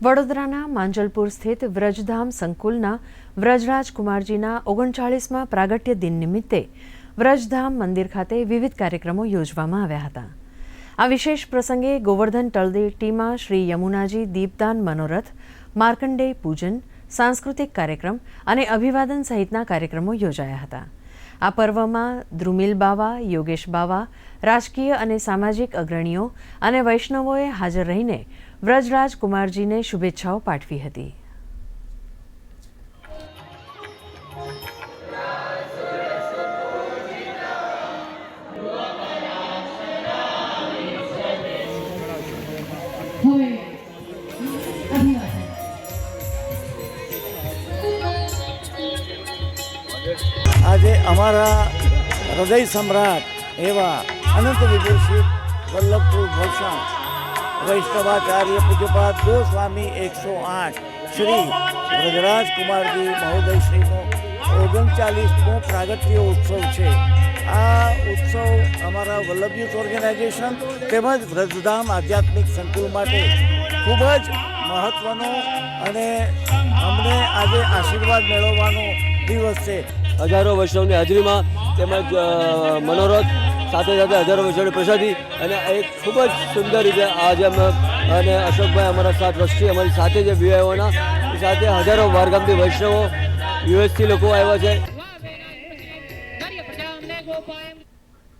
વડોદરાના માંજલપુર સ્થિત વ્રજધામ સંકુલના વ્રજરાજ કુમારજીના ઓગણચાળીસમાં પ્રાગટ્ય દિન નિમિત્તે વ્રજધામ મંદિર ખાતે વિવિધ કાર્યક્રમો યોજવામાં આવ્યા હતા. આ વિશેષ પ્રસંગે ગોવર્ધન તળદેટીમાં શ્રી યમુનાજી દીપદાન મનોરથ, માર્કંડેય પૂજન, સાંસ્કૃતિક કાર્યક્રમ અને અભિવાદન સહિતના કાર્યક્રમો યોજાયા હતા. આ પર્વમાં દ્રુમિલ બાવા, યોગેશ બાવા, રાજકીય અને સામાજિક અગ્રણીઓ અને વૈષ્ણવોએ હાજર રહીને વ્રજરાજ કુમારજીને શુભેચ્છાઓ પાઠવી હતી. હવે આજે અમારા હૃદય સમ્રાટ એવા અનંત વિભૂષિત વલ્લભપુર ભૂષણ, વૈષ્ણવાચાર્ય પૂજ્યપાદ ગોસ્વામી એકસો આઠ, શ્રી વ્રજરાજ કુમારજી મહોદય શ્રીનો ઓગણચાલીસમો પ્રાગટ્ય ઉત્સવ છે. આ ઉત્સવ અમારા વલ્લભ યુથ ઓર્ગેનાઇઝેશન તેમજ વ્રજધામ આધ્યાત્મિક સંકુલ માટે ખૂબ જ મહત્ત્વનો અને અમને આજે આશીર્વાદ મેળવવાનો દિવસ છે. હજારો વૈષ્ણવની હાજરીમાં તેમજ મનોરથ, સાથે સાથે હજારો વૈષ્ણવની પ્રસાદી અને એક ખૂબ જ સુંદર રીતે આજે અમે, અને અશોકભાઈ અમારા સાથ વસ્તી અમારી સાથે જે વિવાહોના, સાથે હજારો વારગામથી વૈષ્ણવો, યુએસથી લોકો આવ્યા છે.